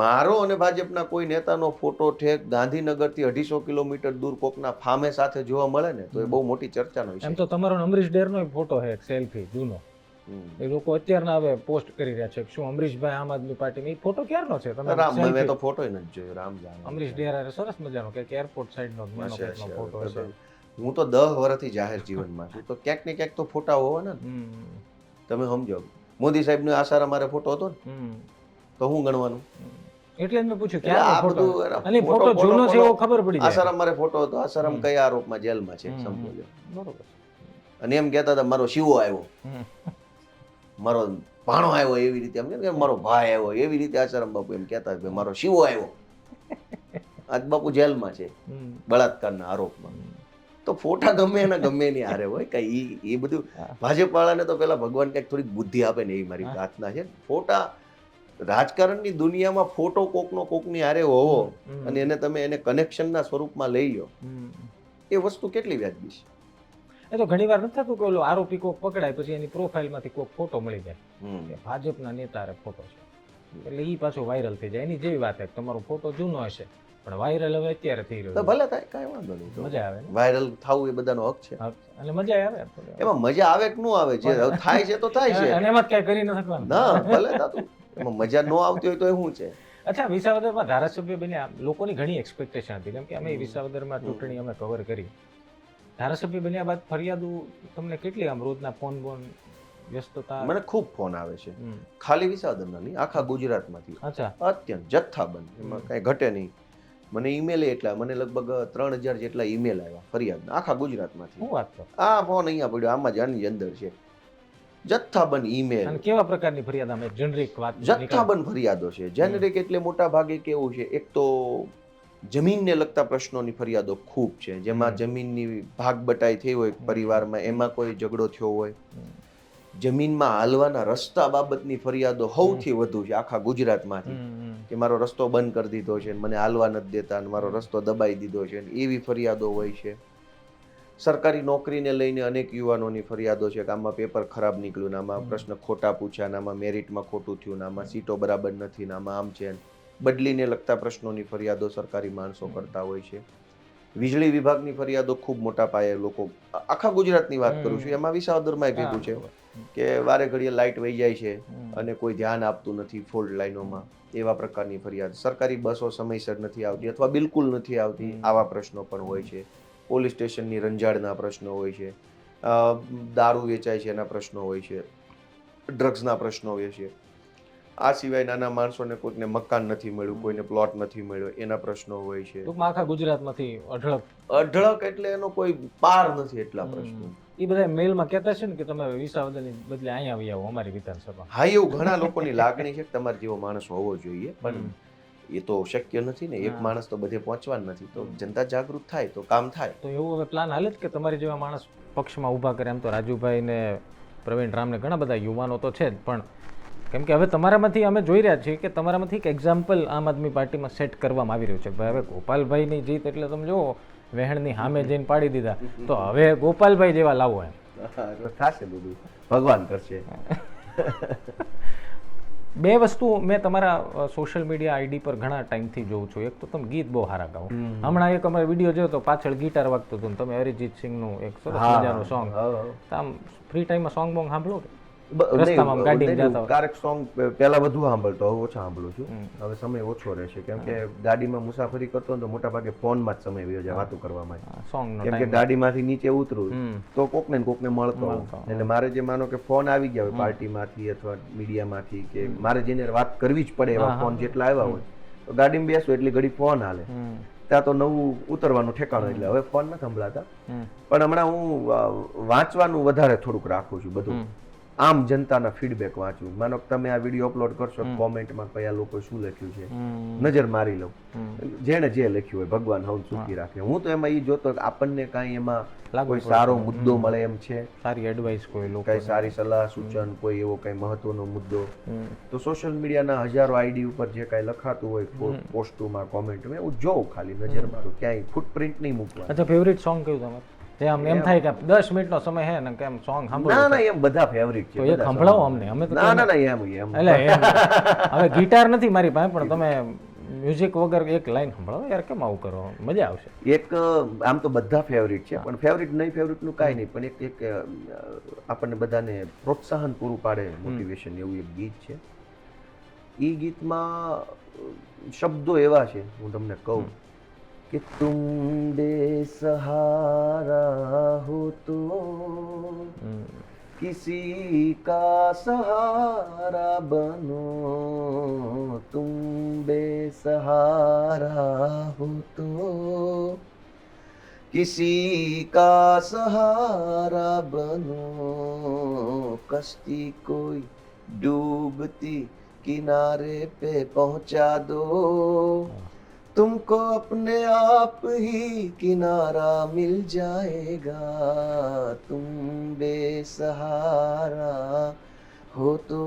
મારો અને ભાજપના કોઈ નેતાનો ફોટો ઠેક ગાંધીનગરથી અઢીસો કિલોમીટર દૂર કોકના ફામે સાથે જોવા મળે ને તો એ બહુ મોટી ચર્ચાનો એમ તો તમારો અમરીશ ડેરનો ફોટો છે સેલ્ફી જૂનો. એ લોકો અત્યારના હવે પોસ્ટ કરી રહ્યા છે શું અમરીશભાઈ આમ આદમી પાર્ટી ની ફોટો ક્યારનો છે? તમે રામ મેં તો ફોટો નથી જોયો રામ જાણે. અમરીશ ડેરા સરસ મજાનો કે એરપોર્ટ સાઈડનો. ફોટો છે હું તો દહ વર્ષથી જાહેર જીવનમાં છું તો ક્યાંક ને ક્યાંક તો ફોટા હોવા ને. તમે સમજો મોદી સાહેબનો આસારા મારે ફોટો હતો ને તો હું ગણવાનું. એટલે મેં પૂછ્યું કે આ ફોટો બધું અને ફોટો, જૂનો છે એવો ખબર પડી જાય. આસારામ મારે ફોટો હતો. આસારામ કયા આરોપમાં જેલમાં છે હમ. બરોબર. અને એમ કહેતા હતા મારો શિવો આવ્યો. મારો ભાણો આવ્યો એવી રીતે એમ કે મારો ભાઈ આવ્યો એવી રીતે આસારામ બાપુ એમ કહેતા કે મારો શિવો આવ્યો. આજ બાપુ જેલમાં છે. બળાત્કારના આરોપમાં. તો ફોટા ગમે એના ગમે એની હારે હોય કઈ એ બધું. ભાજપ વાળાને તો પેલા ભગવાન કંઈક થોડીક બુદ્ધિ આપે ને એ મારી પ્રાર્થના છે. ફોટા રાજકારણની દુનિયામાં ફોટો કોકનો કોકની આરે હોવો અને એને તમે એને કનેક્શનના સ્વરૂપમાં લઈ લો એ વસ્તુ કેટલી વ્યાજબી છે? એ તો ઘણી વાર નથી થતું કે ઓલો આરોપી કોક પકડાય પછી એની પ્રોફાઇલમાંથી કોક ફોટો મળી જાય. ભાજપના નેતા ફોટો છે. એટલે ઈ પાછો વાયરલ થઈ જાય. એની જેવી વાત છે તમારો ફોટો જૂનો હશે પણ વાયરલ હવે અત્યારે થઈ તો રહ્યો ભલે થાય કાંઈ વાંધો નહીં. મજા આવે વાયરલ થવું એ બધાનો હક છે. એટલે મજા આવે એમાં મજા આવે કે ન આવે જે થાય છે તો થાય છે. અને એમાં જ કાંઈ કરી ન શકવાનું. ના ભલે થતું. એમાં મજા ન આવતી હોય તો એ શું છે? અચ્છા વિસાવદરમાં ધારાસભ્ય બન્યા. લોકોની ઘણી એક્સપેક્ટેશન હતી. કેમ કે અમે. વિસાવદરમાં ચૂંટણી અમે કવર કરી. ધારાસભ્ય બન્યા બાદ ફરિયાદો તમને કેટલી આમ રોજના ફોન બોન વ્યસ્તતા? મને ખૂબ ફોન આવે છે. ખાલી વિસાવદરના નહીં આખા ગુજરાતમાંથી. અચ્છા. અત્યંત જથ્થાબંધ એમાં કાંઈ ઘટે નહીં. મને ઈમેલ એટલા મને લગભગ ત્રણ હજાર જેટલા ઈમેલ આવ્યા ફરિયાદના આખા ગુજરાતમાંથી. શું વાત કરો? આ ફોન અહીંયા પડ્યો આમાં જ આની અંદર છે. જથ્થાબંધ ઈમેલ કેવા પ્રકારની ફરિયાદ અમે જનરિક વાત જથ્થાબંધ ફરિયાદો છે. જેનરિક એટલે મોટા ભાગે કેવું છે એક તો જમીનને લગતા પ્રશ્નોની ફરિયાદો ખૂબ છે. જેમાં જમીનની ભાગ બટાઈ થઈ હોય પરિવારમાં એમાં કોઈ ઝઘડો થયો હોય. જમીનમાં હાલવાના રસ્તા બાબતની ફરિયાદો સૌથી વધુ છે આખા ગુજરાતમાંથી. કે મારો રસ્તો બંધ કરી દીધો છે મને હાલવા નથી દેતા અને મારો રસ્તો દબાઈ દીધો છે એવી ફરિયાદો હોય છે. સરકારી નોકરીને લઈને અનેક યુવાનોની ફરિયાદો છે કે આમાં પેપર ખરાબ નીકળ્યું નામાં આમાં પ્રશ્ન ખોટા પૂછ્યા આમાં મેરિટમાં ખોટું થયું નામાં આમાં સીટો બરાબર નથી નામાં આમાં આમ છે બદલીને લગતા પ્રશ્નોની ફરિયાદો સરકારી માણસો કરતા હોય છે. વીજળી વિભાગની ફરિયાદો ખૂબ મોટા પાયે લોકો આખા ગુજરાતની વાત કરું છું. એમાં વિસાવદરમાં ભેગું છે કે વારે ઘડીએ લાઇટ વહી જાય છે અને કોઈ ધ્યાન આપતું નથી ફોલ્ટ લાઈનોમાં એવા પ્રકારની ફરિયાદ. સરકારી બસો સમયસર નથી આવતી અથવા બિલકુલ નથી આવતી આવા પ્રશ્નો પણ હોય છે. પોલીસ સ્ટેશનની રંજાડના પ્રશ્નો હોય છે દારૂ વેચાય છે એના પ્રશ્નો હોય છે ડ્રગ્સના પ્રશ્નો હોય છે. આ સિવાય નાના માણસોને કોઈને મકાન નથી મળ્યું કોઈને પ્લોટ નથી મળ્યો એના પ્રશ્નો હોય છે. ટૂંકમાં આખા ગુજરાતમાંથી અઢળક. અઢળક એટલે એનો કોઈ પાર નથી એટલા પ્રશ્નો. એ બધા મેલમાં કહેતા છે ને કે તમે વિસાવદરની બદલે અહીંયા આવી આવો અમારી વિધાનસભા. હા એવું ઘણા લોકોની લાગણી છે કે તમારે જેવો માણસ હોવો જોઈએ. પણ. એ તો શક્ય નથી ને એક માણસ તો બધે પહોંચવાનું નથી. તો જનતા જાગૃત થાય તો કામ થાય. તો એવું હવે પ્લાન હાલે જ કે તમારી જેવા માણસ પક્ષમાં ઊભા કરે? એમ તો રાજુભાઈ ને પ્રવીણ રામને ઘણા બધા યુવાનો તો છે જ પણ કેમ કે હવે તમારામાંથી અમે જોઈ રહ્યા છીએ કે તમારામાંથી એક એક્ઝામ્પલ આમ આદમી પાર્ટીમાં સેટ કરવામાં આવી રહ્યું છે. ભાઈ હવે ગોપાલભાઈની જીત એટલે તમે જુઓ વહેણની સામે જઈને પાડી દીધા. તો હવે ગોપાલભાઈ જેવા લાવો એમ. થશે બધું. ભગવાન કરશે. બે વસ્તુ મેં તમારા સોશિયલ મીડિયા આઈડી પર ઘણા ટાઈમથી જોઉં છું. એક તો તમે ગીત બહુ સારા ગાઓ. હમણાં એક અમારે વીડિયો જોયો તો પાછળ ગિટાર વાગતું હતું તમે અરિજીત સિંહનું એક સરસ મજાનું સોંગ આમ ફ્રી ટાઈમમાં સોંગ બોંગ સાંભળો કે? રસ્તામાં કારક સોંગ પહેલા વધુ સાંભળતો હવે ઓછા સાંભળું છું. હવે સમય ઓછો રહેશે. કેમ કે ગાડીમાં મુસાફરી કરતો ને તો મોટા ભાગે ફોનમાં જ સમય વયો જાય વાતો કરવામાં કેમ કે ગાડીમાંથી નીચે ઉતરું તો કોકને ને કોકને મળતો એટલે મારે જે માનો કે ફોન આવી ગયા હોય પાર્ટીમાંથી અથવા મીડિયામાંથી કે મારે જેને વાત કરવી જ પડે એવા ફોન જેટલા આવ્યા હોય તો ગાડીમાં બેસું એટલી ઘડી ફોન હાલે. ત્યાં તો નવું ઉતરવાનું ઠેકાણું એટલે હવે ફોન નથી સંભળાતા. પણ હમણાં હું વાંચવાનું વધારે થોડુંક રાખું છું બધું. આમ જનતાના ફીડબેક વાંચું માનો કે તમે આ વીડિયો અપલોડ કરશો કોમેન્ટમાં કયા લોકો શું લખ્યું છે? નજર મારી લઉં. જેણે જે લખ્યું હોય ભગવાન હું. સુખી રાખે. હું તો એમાં એ જોતો કે આપણને કાંઈ એમાં કોઈ સારો મુદ્દો મળે એમ છે. સારી એડવાઇસ કોઈ લોકો કઈ સારી સલાહ સૂચન કોઈ એવો કઈ મહત્વનો મુદ્દો. તો સોશિયલ મીડિયાના હજારો આઈડી ઉપર જે કાંઈ લખાતું હોય. પોસ્ટોમાં કોમેન્ટમાં એવું જોઉં ખાલી નજર મારું ક્યાંય ફૂટપ્રિન્ટ નહીં મૂકવા અચ્છા ફેવરિટ સોંગ કયું તમારું? જે આમ એમ થાય કે દસ મિનિટનો સમય હે ને કેમ સોંગ ના ના એમ બધા ફેવરિટ છે તો એ સંભળાવો અમને અમે તો ના ના ના એમ એમ. એટલે હવે ગિટાર નથી મારી પાસે પણ તમે મ્યુઝિક વગર એક લાઈન સંભળાવો યાર કેમ આવું કરો? મજા આવશે. એક આમ તો બધા ફેવરિટ છે પણ ફેવરિટ નહીં ફેવરિટનું કાંઈ નહીં પણ એક એક આપણને બધાને પ્રોત્સાહન પૂરું પાડે મોટિવેશન એવું એક ગીત છે. એ ગીતમાં શબ્દો એવા છે હું તમને કહું. कि तुम बेसहारा हो तो किसी का सहारा बनो तुम बेसहारा हो तो किसी का सहारा बनो कश्ती कोई डूबती किनारे पे पहुंचा दो तुमको अपने आप ही किनारा मिल जाएगा। तुम बेसहारा हो तो